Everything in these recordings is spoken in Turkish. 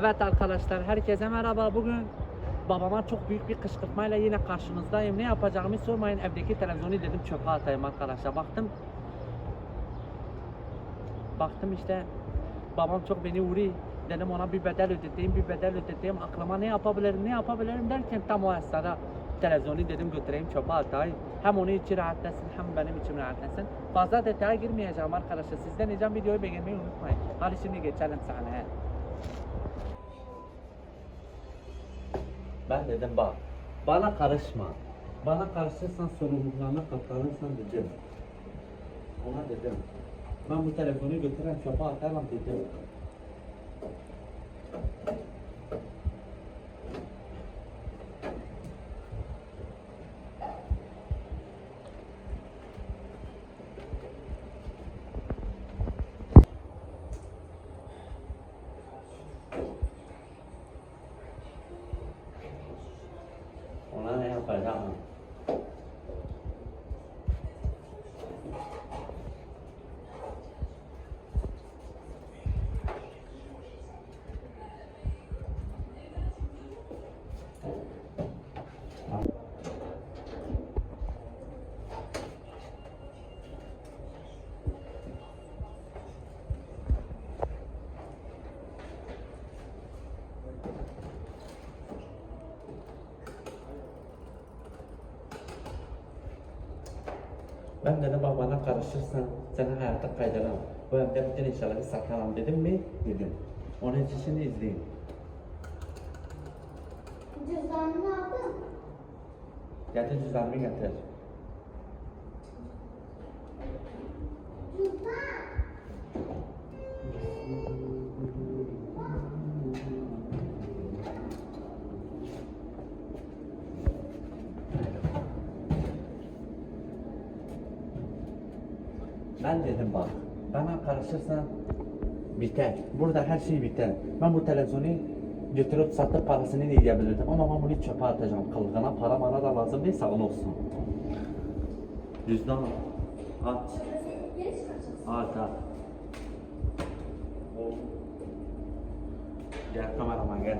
Evet arkadaşlar herkese merhaba. Bugün babama çok büyük bir kışkırtmayla yine karşınızdayım. Ne yapacağımı sormayın. Evdeki televizyonu dedim çöpe atayım arkadaşlar. Baktım Baktım işte babam çok beni vuruyor. Dedim ona bir bedel ödeteyim, bir bedel ödeteyim. Aklıma ne yapabilirim, ne yapabilirim derken tam o esnada televizyonu dedim götüreyim çöpe atayım. Hem onun için rahatlasın hem benim için rahatlasın. Fazla detaya girmeyeceğim arkadaşlar. Sizden ricam videoyu beğenmeyi unutmayın. Hadi şimdi geçelim sahneye. Ben dedim bak, bana karışma. Bana karışırsan sorumluluklarına katlanırsan dedim. Ona dedim. Ben bu telefonu götüren çöpe atarım dedim. Ona ne yapacağım? Ben dedim bak bana karışırsan seni hayata kaydıramam. Bu evde bütün eşyaları satamam dedim mi? Dedim. Onun için şimdi izleyin. Cüzdanını aldın. Getir cüzdanımı getir. Ben dedim bak, bana karışırsan biter. Burada her şey biter. Ben bu televizyonu götürüp satıp parasını da yiyebilirdim ama ben bunu çöpe atacağım. Kılgına para bana da lazım değil sağın olsun. Cüzdan at. At at. Gel kameraman gel.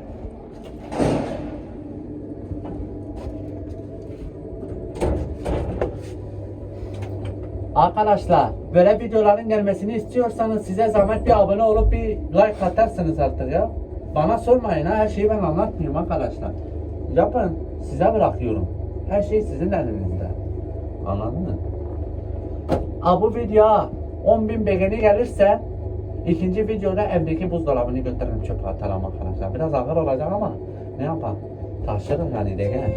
Arkadaşlar böyle videoların gelmesini istiyorsanız size zahmet bir abone olup bir like atarsınız artık ya. Bana sormayın ha her şeyi ben anlatmıyorum arkadaşlar. Yapın size bırakıyorum. Her şey sizin elinizde. Anladın mı? Aa, bu videoya 10.000 beğeni gelirse ikinci videoda evdeki buzdolabını götürürüm çöpe atarım arkadaşlar. Biraz ağır olacak ama ne yapalım? Taşırım yani de gel.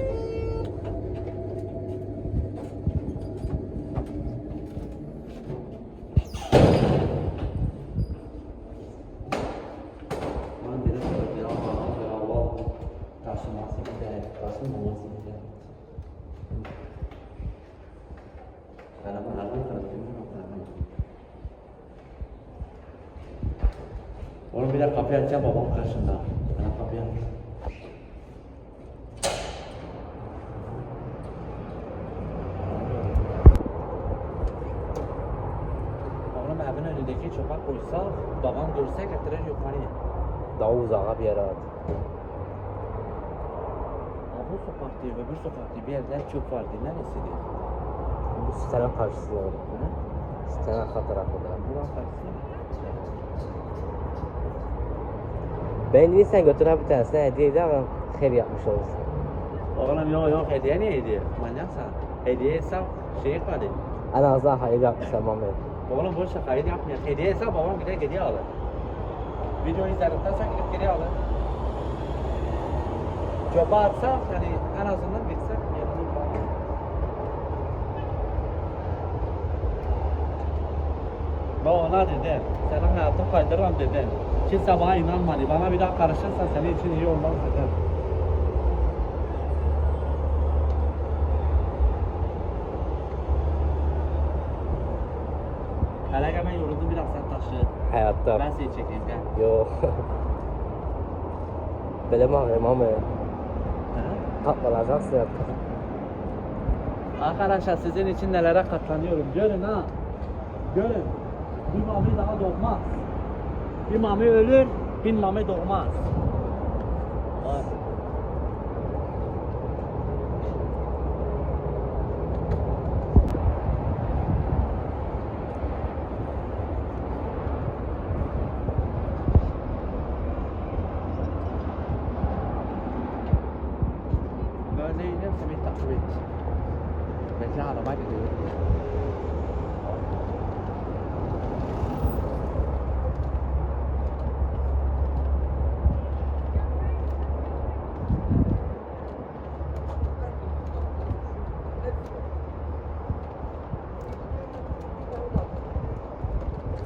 Oğlum bir de kapıyı açacağım babam karşında. Bana kapıyı aç. Oğlum evin önündeki çöpe koysa babam görse getirir yukarıya. Daha uzağa bir yere at. Ha bu sokak değil, öbür sokak değil. Bir yerde çöp vardı. Neresidir? Bu sitenin karşısı var. Hı? Sitenin arka tarafında. Buran karşısı. Ben dedi sen götür ha bir tanesine hediye eder ama her yapmış olursun. Oğlum yok yok hediye ne hediye? Manyaksan. Hediye hesap şey kaldı. En azından hayır yapmışlar Mehmet. Oğlum boş ver hayır yapmıyor. Hediye hesap babam gider hediye alır. Video izledikten sonra gidip geri alır. Çöpe atsa yani en azından gitsek Ben ona dedim, senin hayatını kaydırırım dedim. Kimse bana inanmadı, bana bir daha karışırsan senin için iyi olmaz dedim. Hele gel ben yoruldum biraz sen taşı. Hayatta. Ben seni çekeyim gel. Yok. Böyle mi ağrıyor Mehmet? Ha? Katlanacaksın artık. Arkadaşlar sizin için nelere katlanıyorum. Görün ha. Görün. Bir mami daha doğmaz. Bir mami ölür, bin mami doğmaz. Var.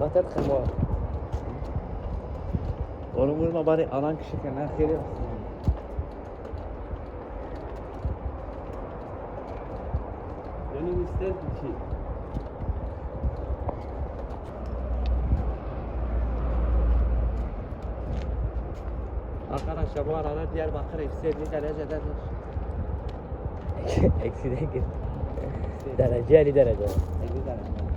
Dikkat et kırma. Onu vurma bari alan kişi kenar kere yapsın. Gönül ister ki Arkadaşlar bu arada Diyarbakır eksi 50 derecededir. Eksi değil. Derece 50 derece. 50 derece.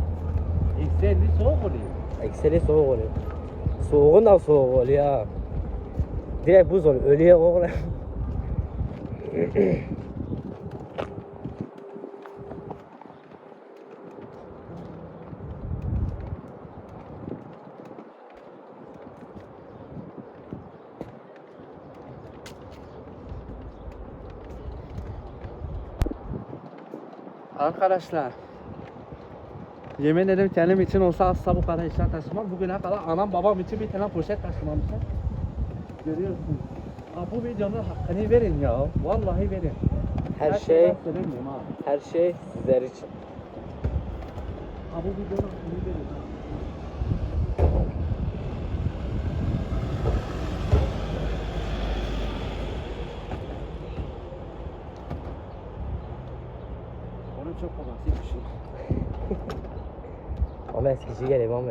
Eksi 50 soğuk oluyor. Eksi 50 soğuk oluyor. Soğuğun da soğuk oluyor ha. Direkt buz oluyor. Ölüyor oğlum. Arkadaşlar Yemin ederim kendim için olsa asla bu kadar eşya taşımam. Bugüne kadar anam babam için bir tane poşet taşımamışım. Görüyorsunuz. Aa, bu videonun hakkını verin ya. Vallahi verin. Her Ben şey ha. her şey sizler için. Aa, bu videonun hakkını verin. ha. Onun çok babası bir şey. Ama eskici geliyor ama.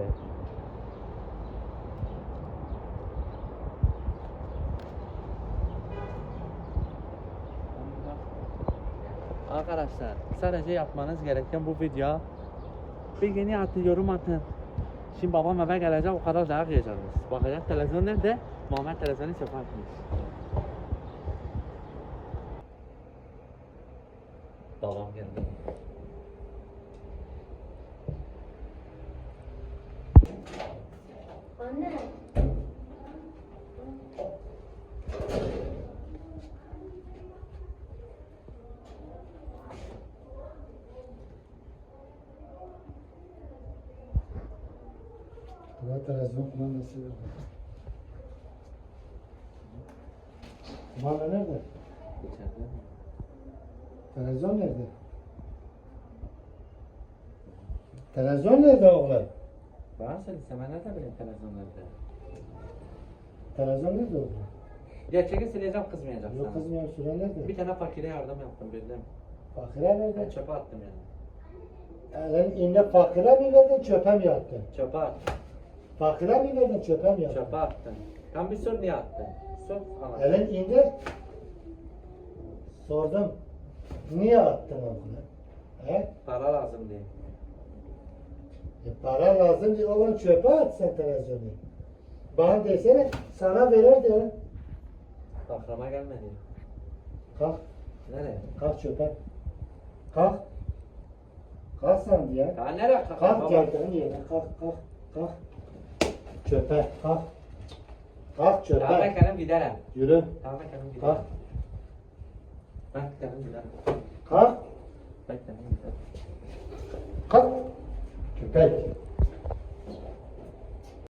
Arkadaşlar sadece yapmanız gereken bu video bir yeni atın yorum atın. Şimdi babam eve gelecek o kadar dayak yiyeceğiz. Bakacak televizyon nerede? Muhammed televizyonu atmış. Babam geldi. Anne. Kumandası yok. Kumanda nerede? İçeride. Televizyon nerede? Televizyon nerede oğlum? Söylesem ben nerede bileyim televizyon nerede? Televizyon nerede oğlum? Gerçeği sileceğim kızmayacak Yok sana. kızım ya süren nerede? Bir tane fakire yardım yaptım bildim. Fakire Ben nerede? çöpe attım yani. Elin inde fakire mi verdin çöpe mi attın? Çöpe attım. Fakire mi verdin çöpe mi attın? Çöpe attım. Tam bir sor niye attın? Sor ana. Elin inde sordum. Niye attın oğlum? He? Para lazım diye. E para lazım diye oğlum çöpe at sen televizyonu. Bana desene sana verir de. Aklıma gelmedi. Kalk. Nereye? Kalk çöpe. Kalk. Kalk sen diye. Ya nereye kalk? Kalk geldiğin yere. Kalk kalk kalk. Çöpe kalk. Kalk çöpe. kendim giderim. Yürü. Tamam kendim giderim. Kalk. Kalk. Kendim giderim. Kalk. Okay.